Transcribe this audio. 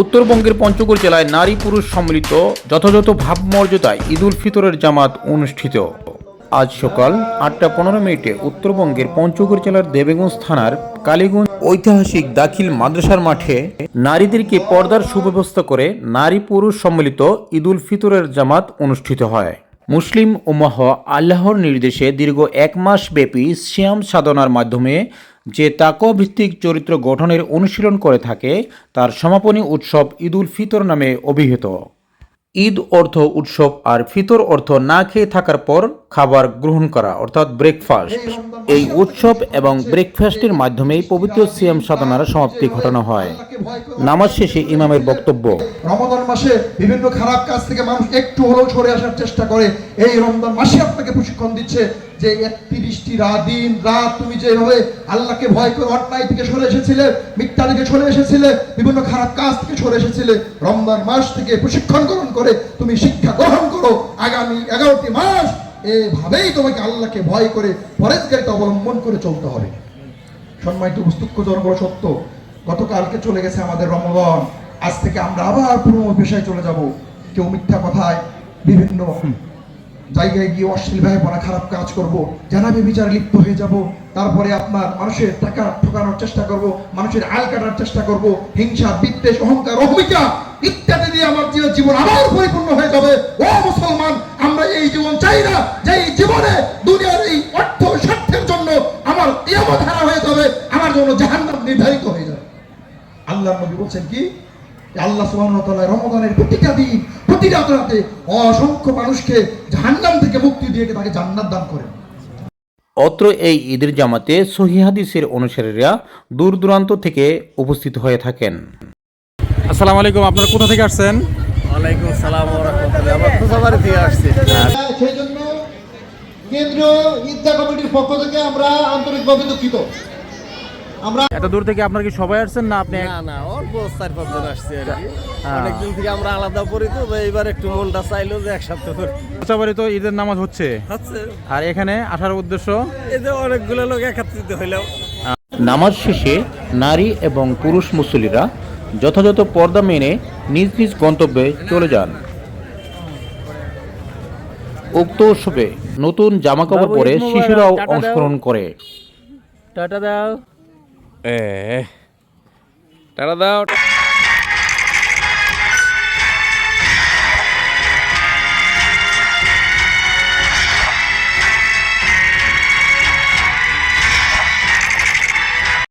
উত্তরবঙ্গের পঞ্চগড় জেলায় নারী পুরুষ সম্মিলিত যথাযথ ভাবমর্যাদায় ঈদুল ফিতরের জামাত অনুষ্ঠিত। আজ সকাল আটটা পনেরো মিনিটে উত্তরবঙ্গের পঞ্চগড় জেলার দেবেগঞ্জ থানার কালীগঞ্জ ঐতিহাসিক দাখিল মাদ্রাসার মাঠে নারীদেরকে পর্দার সুব্যবস্থা করে নারী পুরুষ সম্মিলিত ঈদুল ফিতরের জামাত অনুষ্ঠিত হয়। মুসলিম উম্মাহ আল্লাহর নির্দেশে দীর্ঘ এক মাস ব্যাপী শ্যাম সাধনার মাধ্যমে যে তাকভিত্তিক ভিত্তিক চরিত্র গঠনের অনুশীলন করে থাকে, তার সমাপনী উৎসব ঈদুল ফিতর নামে অভিহিত। ঈদ অর্থ উৎসব, আর ফিতর অর্থ না খেয়ে থাকার পর খাবার গ্রহণ করা অর্থাৎ ব্রেকফাস্ট এই উৎসব এবং ব্রেকফাস্টের মাধ্যমেই পবিত্র সিয়াম সাধনার সমাপ্তি ঘটানো হয়। নামাজ শেষে ইমামের বক্তব্য। রমজান মাসে বিভিন্ন খারাপ কাজ থেকে মানুষ একটু হলেও সরে আসার চেষ্টা করে। এই রমজান মাসে আপনাকে প্রশিক্ষণ দিচ্ছে যে একত্রিশটি রাত দিন রাত তুমি যেভাবে আল্লাহকে ভয় করে অন্যায় থেকে সরে এসেছিলে মিথ্যা থেকে সরে এসেছিলে বিভিন্ন খারাপ কাজ থেকে সরে এসেছিলে রমজান মাস থেকে প্রশিক্ষণ গ্রহণ করে তুমি শিক্ষা গ্রহণ করো। আগামী এগারোটি মাস এভাবেই তোমাকে আল্লাহকে ভয় করে, পরেজগারিতা অবলম্বন করে চলতে হবে। সম্মানিত জনগণ সত্য? গতকালকে চলে গেছে আমাদের রমজান। আজ থেকে আমরা আবার পুরনো পেশায় চলে যাব। কেউ মিথ্যা কথায় বিভিন্ন জায়গায় গিয়ে অশ্লীল ভাবে পড়া খারাপ কাজ করব। জানাবে বিচারে লিপ্ত হয়ে যাব। তারপরে আপনার মানুষের টাকা ঠকানোর চেষ্টা করব, মানুষের আল কাটার চেষ্টা করব, হিংসা, বিদ্বেষ, অহংকার, অহমিকা ইত্যাদি দিয়ে আমার জীবন আবার পরিপূর্ণ হয়ে যাবে। ও মুসলমান! জন্য জাহান্নাম নির্ধারিত হয়ে যাবে। আল্লাহ নবী বলছেন কি? আল্লাহ তাআলা রমজানের প্রতিটা দিন প্রতিটা রাতে অসংখ্য মানুষকে জাহান্নাম থেকে মুক্তি দিয়ে তাকে জান্নাত দান করেন। অত্র এই ঈদের জামাতে সহি হাদিসের অনুসারীরা দূর দূরান্ত থেকে উপস্থিত হয়ে থাকেন। আসসালামু আলাইকুম আপনারা কোথা থেকে আসছেন? ওয়ালাইকুম সালাম ওয়া রাহমাতুল্লাহ আমরা খোঁজাবাড়ি থেকে আসছি। সেই জন্য কেন্দ্রীয় ঈদগাহ কমিটির পক্ষ থেকে আমরা আন্তরিকভাবে দুঃখিত। আমরা এত দূর থেকে আপনারা কি সবাই আসছেন না আপনি না না অল্প চার পাঁচজন আসছে আর কি। অনেকদিন থেকে আমরা আলাদা পড়ি তো এইবার একটু মনটা চাইলো যে এক সপ্তাহ কোচাবাড়ি তো ঈদের নামাজ হচ্ছে। হচ্ছে। আর এখানে আসার উদ্দেশ্য? এই যে অনেকগুলো লোক একত্রিত হইলাম। নামাজ শেষে নারী এবং পুরুষ মুসল্লিরা যথাযথ পর্দা মেনে নিজ নিজ গন্তব্যে চলে যান। উক্ত উৎসবে নতুন জামাকাপড় পরে শিশুরাও অংশগ্রহণ করে। টাটা দাও। এ টাটা দাও